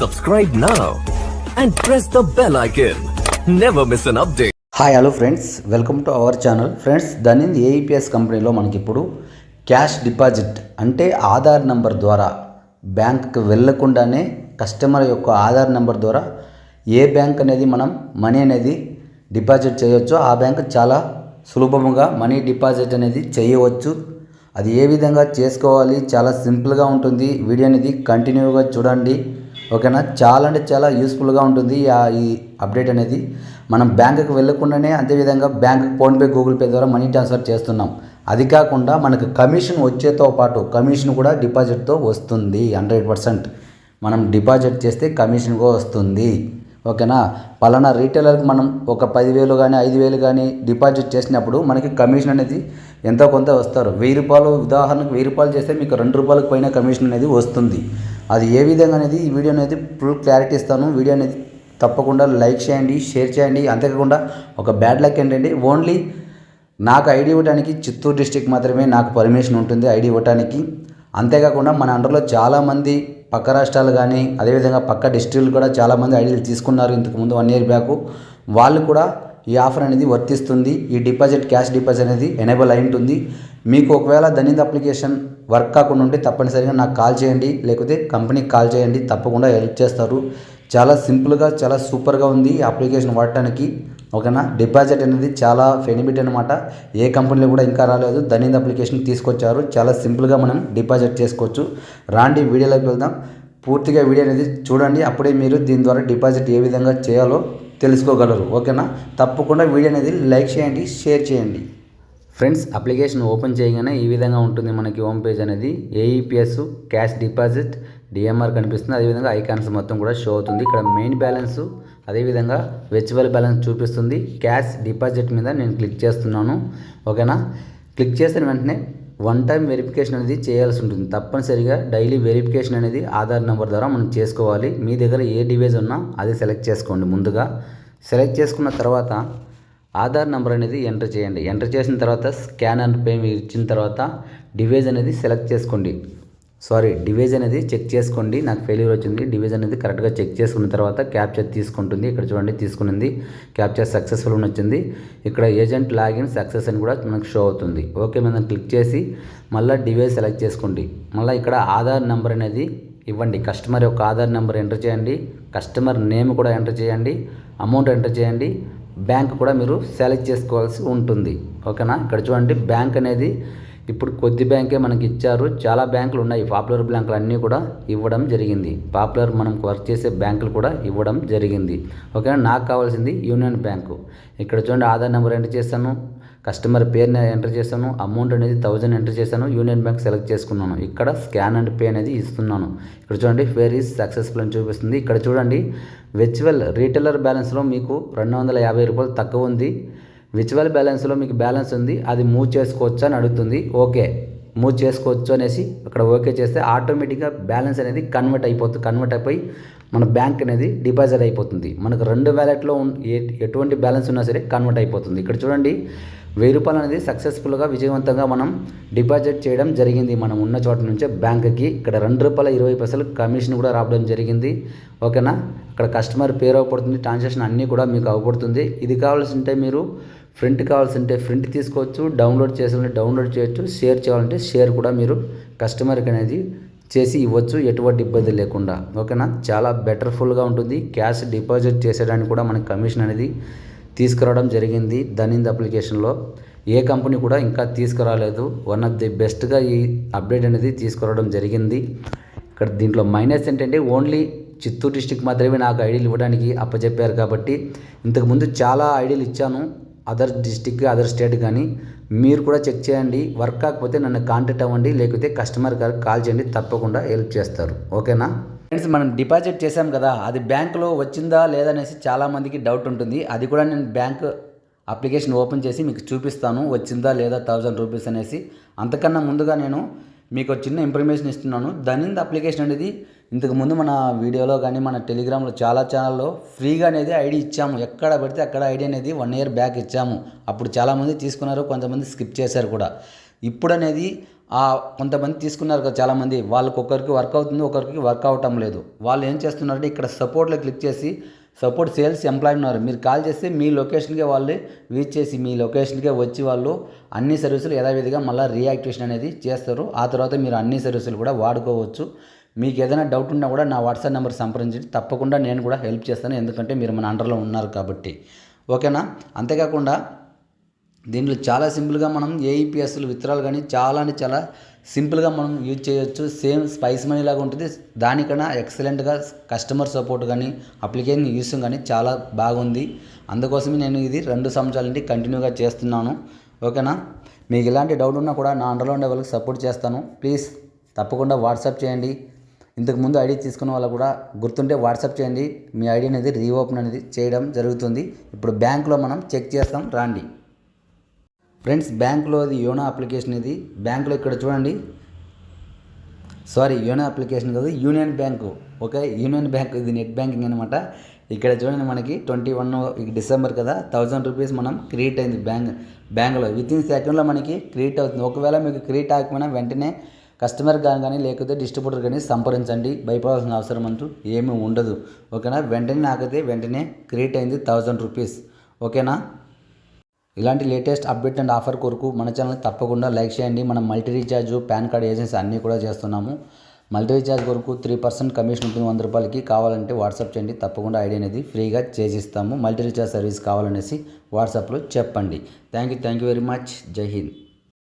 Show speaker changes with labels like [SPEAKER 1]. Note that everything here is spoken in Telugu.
[SPEAKER 1] Subscribe now and press the bell icon. Never miss an update.
[SPEAKER 2] Hi hello friends welcome to our channel friends దాని ఏఈపిఎస్ కంపెనీలో మనకి ఇప్పుడు క్యాష్ డిపాజిట్ అంటే ఆధార్ నెంబర్ ద్వారా బ్యాంక్కి వెళ్ళకుండానే కస్టమర్ యొక్క ఆధార్ నెంబర్ ద్వారా ఏ బ్యాంక్ అనేది మనం మనీ అనేది డిపాజిట్ చేయవచ్చో ఆ బ్యాంక్ చాలా సులభంగా మనీ డిపాజిట్ అనేది చేయవచ్చు. అది ఏ విధంగా చేసుకోవాలి? చాలా సింపుల్గా ఉంటుంది. వీడియో అనేది కంటిన్యూగా చూడండి. ఓకేనా? చాలా అంటే చాలా యూస్ఫుల్గా ఉంటుంది ఆ- ఈ అప్డేట్ అనేది. మనం బ్యాంకుకి వెళ్ళకుండానే అదేవిధంగా బ్యాంకుకి ఫోన్పే గూగుల్ పే ద్వారా మనీ ట్రాన్స్ఫర్ చేస్తున్నాం. అది కాకుండా మనకు కమిషన్ వచ్చేతో పాటు కమిషన్ కూడా డిపాజిట్తో వస్తుంది హండ్రెడ్ పర్సెంట్ మనం డిపాజిట్ చేస్తే కమిషన్ కూడా వస్తుంది. ఓకేనా? పలానా రీటైలర్కి మనం ఒక పదివేలు కానీ ఐదు వేలు కానీ డిపాజిట్ చేసినప్పుడు మనకి కమిషన్ అనేది ఎంతో కొంత వస్తారు. వెయ్యి రూపాయలు ఉదాహరణకు వెయ్యి రూపాయలు చేస్తే మీకు రెండు రూపాయలకు పైన కమిషన్ అనేది వస్తుంది. అది ఏ విధంగా అనేది ఈ వీడియో అనేది ఫుల్ క్లారిటీ ఇస్తాను. వీడియో అనేది తప్పకుండా లైక్ చేయండి షేర్ చేయండి. అంతేకాకుండా ఒక బ్యాడ్ లక్ ఏంటంటే ఓన్లీ నాకు ఐడి ఇవ్వడానికి చిత్తూరు డిస్టిక్ మాత్రమే నాకు పర్మిషన్ ఉంటుంది ఐడి ఇవ్వడానికి అంతేకాకుండా మన అండర్లో చాలామంది పక్క రాష్ట్రాలు కానీ అదేవిధంగా పక్క డిస్ట్రిక్ట్లు కూడా చాలామంది ఐడీలు తీసుకున్నారు ఇంతకుముందు వన్ ఇయర్ బ్యాక్. వాళ్ళు కూడా ఈ ఆఫర్ అనేది వర్తిస్తుంది. ఈ డిపాజిట్ క్యాష్ డిపాజిట్ అనేది ఎనేబుల్ అయి ఉంటుంది మీకు ఒకవేళ దనింద్ అప్లికేషన్ వర్క్ కాకుండా ఉంటే తప్పనిసరిగా నాకు కాల్ చేయండి. లేకపోతే కంపెనీకి కాల్ చేయండి. తప్పకుండా హెల్ప్ చేస్తారు. చాలా సింపుల్గా చాలా సూపర్గా ఉంది ఈ అప్లికేషన్ వాడటానికి. ఓకేనా? డిపాజిట్ అనేది చాలా బెనిఫిట్ అనమాట ఏ కంపెనీలో కూడా ఇంకా రాలేదు. దనింద్ అప్లికేషన్ తీసుకొచ్చారు. చాలా సింపుల్గా మనం డిపాజిట్ చేసుకోవచ్చు. రాండి వీడియోలోకి వెళ్దాం. పూర్తిగా వీడియో అనేది చూడండి. అప్పుడే మీరు దీని ద్వారా డిపాజిట్ ఏ విధంగా చేయాలో తెలుసుకోగలరు. ఓకేనా? తప్పకుండా వీడియో అనేది లైక్ చేయండి షేర్ చేయండి. ఫ్రెండ్స్ అప్లికేషన్ ఓపెన్ చేయగానే ఈ విధంగా ఉంటుంది మనకి హోమ్ పేజ్ అనేది. A E P S cash deposit D M R కనిపిస్తుంది. అదేవిధంగా ఐకాన్స్ మొత్తం కూడా షో అవుతుంది. ఇక్కడ మెయిన్ బ్యాలెన్స్ అదేవిధంగా వెర్చువల్ బ్యాలెన్స్ చూపిస్తుంది. క్యాష్ డిపాజిట్ మీద నేను క్లిక్ చేస్తున్నాను. ఓకేనా క్లిక్ చేసిన వెంటనే వన్ టైం వెరిఫికేషన్ అనేది చేయాల్సి ఉంటుంది. తప్పనిసరిగా డైలీ వెరిఫికేషన్ అనేది ఆధార్ నెంబర్ ద్వారా మనం చేసుకోవాలి. మీ దగ్గర ఏ డివైజ్ ఉన్నా అది సెలెక్ట్ చేసుకోండి ముందుగా. సెలెక్ట్ చేసుకున్న తర్వాత ఆధార్ నెంబర్ అనేది ఎంటర్ చేయండి. ఎంటర్ చేసిన తర్వాత స్కాన్ అండ్ పే మీరు ఇచ్చిన తర్వాత డివైజ్ అనేది సెలెక్ట్ చేసుకోండి. సారీ డివైజ్ అనేది చెక్ చేసుకోండి. నాకు ఫెయిల్యూర్ వచ్చింది. డివైజ్ అనేది కరెక్ట్గా చెక్ చేసుకున్న తర్వాత క్యాప్చర్ తీసుకుంటుంది. ఇక్కడ చూడండి తీసుకునింది. క్యాప్చర్ సక్సెస్ఫుల్ అని వచ్చింది. ఇక్కడ ఏజెంట్ లాగిన్ సక్సెస్ అని కూడా మనకు షో అవుతుంది. ఓకే మీద క్లిక్ చేసి మళ్ళీ డివైజ్ సెలెక్ట్ చేసుకోండి. మళ్ళీ ఇక్కడ ఆధార్ నెంబర్ అనేది ఇవ్వండి. కస్టమర్ యొక్క ఆధార్ నెంబర్ ఎంటర్ చేయండి. కస్టమర్ నేమ్ కూడా ఎంటర్ చేయండి. అమౌంట్ ఎంటర్ చేయండి. బ్యాంక్ కూడా మీరు సెలెక్ట్ చేసుకోవాల్సి ఉంటుంది. ఓకేనా? ఇక్కడ చూడండి బ్యాంక్ అనేది ఇప్పుడు కొద్ది బ్యాంకే మనకి ఇచ్చారు. చాలా బ్యాంకులు ఉన్నాయి. పాపులర్ బ్యాంకులు అన్నీ కూడా ఇవ్వడం జరిగింది. పాపులర్ మనం వర్క్ చేసే బ్యాంకులు కూడా ఇవ్వడం జరిగింది. ఓకేనా? నాకు కావాల్సింది యూనియన్ బ్యాంకు. ఇక్కడ చూడండి ఆధార్ నెంబర్ ఎంటర్ చేశాను. కస్టమర్ పేరుని ఎంటర్ చేశాను. అమౌంట్ అనేది థౌజండ్ ఎంటర్ చేశాను. యూనియన్ బ్యాంక్ సెలెక్ట్ చేసుకున్నాను. ఇక్కడ స్కాన్ అండ్ పే అనేది ఇస్తున్నాను. ఇక్కడ చూడండి ఫేర్ ఈజ్ సక్సెస్ఫుల్ అని చూపిస్తుంది. ఇక్కడ చూడండి వెచ్వెల్ రీటైలర్ బ్యాలెన్స్లో మీకు రెండు వందల యాభై రూపాయలు తక్కువ ఉంది. విచువల్ బ్యాలెన్స్లో మీకు బ్యాలెన్స్ ఉంది అది మూవ్ చేసుకోవచ్చు అని అడుగుతుంది. ఓకే మూవ్ చేసుకోవచ్చు అనేసి అక్కడ ఓకే చేస్తే ఆటోమేటిక్గా బ్యాలెన్స్ అనేది కన్వర్ట్ అయిపోతుంది కన్వర్ట్ అయిపోయి మన బ్యాంక్ అనేది డిపాజిట్ అయిపోతుంది. మనకు రెండు వ్యాలెట్లో ఎటువంటి బ్యాలెన్స్ ఉన్నా సరే కన్వర్ట్ అయిపోతుంది. ఇక్కడ చూడండి వెయ్యి రూపాయలు అనేది సక్సెస్ఫుల్గా విజయవంతంగా మనం డిపాజిట్ చేయడం జరిగింది. మనం ఉన్న చోట నుంచే బ్యాంక్కి ఇక్కడ రెండు రూపాయల ఇరవై పైసలు కమిషన్ కూడా రావడం జరిగింది. ఓకేనా? అక్కడ కస్టమర్ పేరు అవ్వబడుతుంది ట్రాన్సాక్షన్ అన్నీ కూడా మీకు అవ్వబడుతుంది. ఇది కావాల్సి ఉంటే మీరు ప్రింట్ కావాల్సి ఉంటే ప్రింట్ తీసుకోవచ్చు డౌన్లోడ్ చేయాలంటే డౌన్లోడ్ చేయొచ్చు షేర్ చేయాలంటే షేర్ కూడా మీరు కస్టమర్కి అనేది చేసి ఇవ్వచ్చు ఎటువంటి ఇబ్బంది లేకుండా. ఓకేనా? చాలా బెటర్ఫుల్గా ఉంటుంది. క్యాష్ డిపాజిట్ చేసేయడానికి కూడా మనకి కమిషన్ అనేది తీసుకురావడం జరిగింది ధనింద్ అప్లికేషన్లో ఏ కంపెనీ కూడా ఇంకా తీసుకురాలేదు. వన్ ఆఫ్ ది బెస్ట్గా ఈ అప్డేట్ అనేది తీసుకురావడం జరిగింది. ఇక్కడ దీంట్లో మైనస్ ఏంటంటే ఓన్లీ చిత్తూరు డిస్టిక్ మాత్రమే నాకు ఐడీలు ఇవ్వడానికి అప్పచెప్పారు కాబట్టి ఇంతకుముందు చాలా ఐడీలు ఇచ్చాను. అదర్ డిస్టిక్ అదర్ స్టేట్ కానీ మీరు కూడా చెక్ చేయండి. వర్క్ కాకపోతే నన్ను కాంటాక్ట్ అవ్వండి. లేకపోతే కస్టమర్ గారికి కాల్ చేయండి. తప్పకుండా హెల్ప్ చేస్తారు. ఓకేనా? ఫ్రెండ్స్ మనం డిపాజిట్ చేసాం కదా అది బ్యాంకులో వచ్చిందా లేదా అనేసి చాలామందికి డౌట్ ఉంటుంది. అది కూడా నేను బ్యాంక్ అప్లికేషన్ ఓపెన్ చేసి మీకు చూపిస్తాను. వచ్చిందా లేదా థౌజండ్ రూపీస్ అనేసి. అంతకన్నా ముందుగా నేను మీకు చిన్న ఇన్ఫర్మేషన్ ఇస్తున్నాను. దనింద్ అప్లికేషన్ అనేది ఇంతకు ముందు మన వీడియోలో కానీ మన టెలిగ్రామ్లో చాలా ఛానల్లో ఫ్రీగా అనేది ఐడి ఇచ్చాము. ఎక్కడ పడితే అక్కడ ఐడి అనేది వన్ ఇయర్ బ్యాక్ ఇచ్చాము. అప్పుడు చాలామంది తీసుకున్నారు కొంతమంది స్కిప్ చేశారు కూడా. ఇప్పుడు అనేది ఆ కొంతమంది తీసుకున్నారు కదా చాలామంది వాళ్ళకి ఒకరికి వర్క్ అవుతుంది ఒకరికి వర్క్ అవటం లేదు. వాళ్ళు ఏం చేస్తున్నారంటే ఇక్కడ సపోర్ట్లో క్లిక్ చేసి సపోర్ట్ సేల్స్ ఎంప్లాయీ ఉన్నారు. మీరు కాల్ చేస్తే మీ లొకేషన్కే వాళ్ళు రీచ్ చేసి మీ లొకేషన్కే వచ్చి వాళ్ళు అన్ని సర్వీసులు యథావిధిగా మళ్ళీ రీయాక్టివేషన్ అనేది చేస్తారు. ఆ తర్వాత మీరు అన్ని సర్వీసులు కూడా వాడుకోవచ్చు. మీకు ఏదైనా డౌట్ ఉన్నా కూడా నా వాట్సాప్ నెంబర్ సంప్రదించండి తప్పకుండా నేను కూడా హెల్ప్ చేస్తాను. ఎందుకంటే మీరు మన అండర్లో ఉన్నారు కాబట్టి. ఓకేనా? అంతేకాకుండా దీంట్లో చాలా సింపుల్గా మనం ఏఈపిఎస్లు విత్రాలు కానీ చాలా అంటే చాలా సింపుల్గా మనం యూజ్ చేయొచ్చు. సేమ్ స్పైస్ మనీ లాగా ఉంటుంది. దానికన్నా ఎక్సలెంట్గా కస్టమర్ సపోర్ట్ కానీ అప్లికేషన్ యూస్ కానీ చాలా బాగుంది. అందుకోసమే నేను ఇది రెండు సంవత్సరాల నుండి కంటిన్యూగా చేస్తున్నాను. ఓకేనా? మీకు ఎలాంటి డౌట్ ఉన్నా కూడా నా అండర్లో ఉండే వాళ్ళకి సపోర్ట్ చేస్తాను. ప్లీజ్ తప్పకుండా వాట్సాప్ చేయండి. ఇంతకు ముందు ఐడి తీసుకున్న వాళ్ళు కూడా గుర్తుంటే వాట్సాప్ చేయండి. మీ ఐడి అనేది రీఓపెన్ అనేది చేయడం జరుగుతుంది. ఇప్పుడు బ్యాంక్లో మనం చెక్ చేస్తాం. రాండి. ఫ్రెండ్స్ బ్యాంకులో అది యోనో అప్లికేషన్ ఇది. బ్యాంకులో ఇక్కడ చూడండి. సారీ యోనో అప్లికేషన్ కాదు union bank. Okay union bank. ఇది నెట్ బ్యాంకింగ్ అనమాట ఇక్కడ చూడండి మనకి ట్వంటీ వన్ డిసెంబర్ కదా. థౌజండ్ రూపీస్ మనం క్రియేట్ అయింది బ్యాంక్ బ్యాంకులో. విత్ ఇన్ సెకండ్లో మనకి క్రియేట్ అవుతుంది. ఒకవేళ మీకు క్రియేట్ అవ్వకపోయినా వెంటనే కస్టమర్ కానీ కానీ లేకపోతే డిస్ట్రిబ్యూటర్ కానీ సంప్రదించండి. భయపడాల్సిన అవసరం అంటూ ఏమీ ఉండదు. ఓకేనా? వెంటనే నాకైతే వెంటనే క్రియేట్ అయింది థౌజండ్ రూపీస్. ఓకేనా? ఇలాంటి లేటెస్ట్ అప్డేట్ అండ్ ఆఫర్ కొరకు మన ఛానల్ తప్పకుండా లైక్ చేయండి. మనం multi recharge PAN card agency అన్నీ కూడా చేస్తున్నాము. మల్టీ రీఛార్జ్ కొరకు త్రీ పర్సెంట్ కమిషన్ ఉంటుంది వంద రూపాయలకి. కావాలంటే వాట్సాప్ చేయండి. తప్పకుండా ఐడి అనేది ఫ్రీగా చేసిస్తాము. మల్టీ రీఛార్జ్ సర్వీస్ కావాలనేసి వాట్సాప్లో చెప్పండి. Thank you thank you very much. Jai Hind.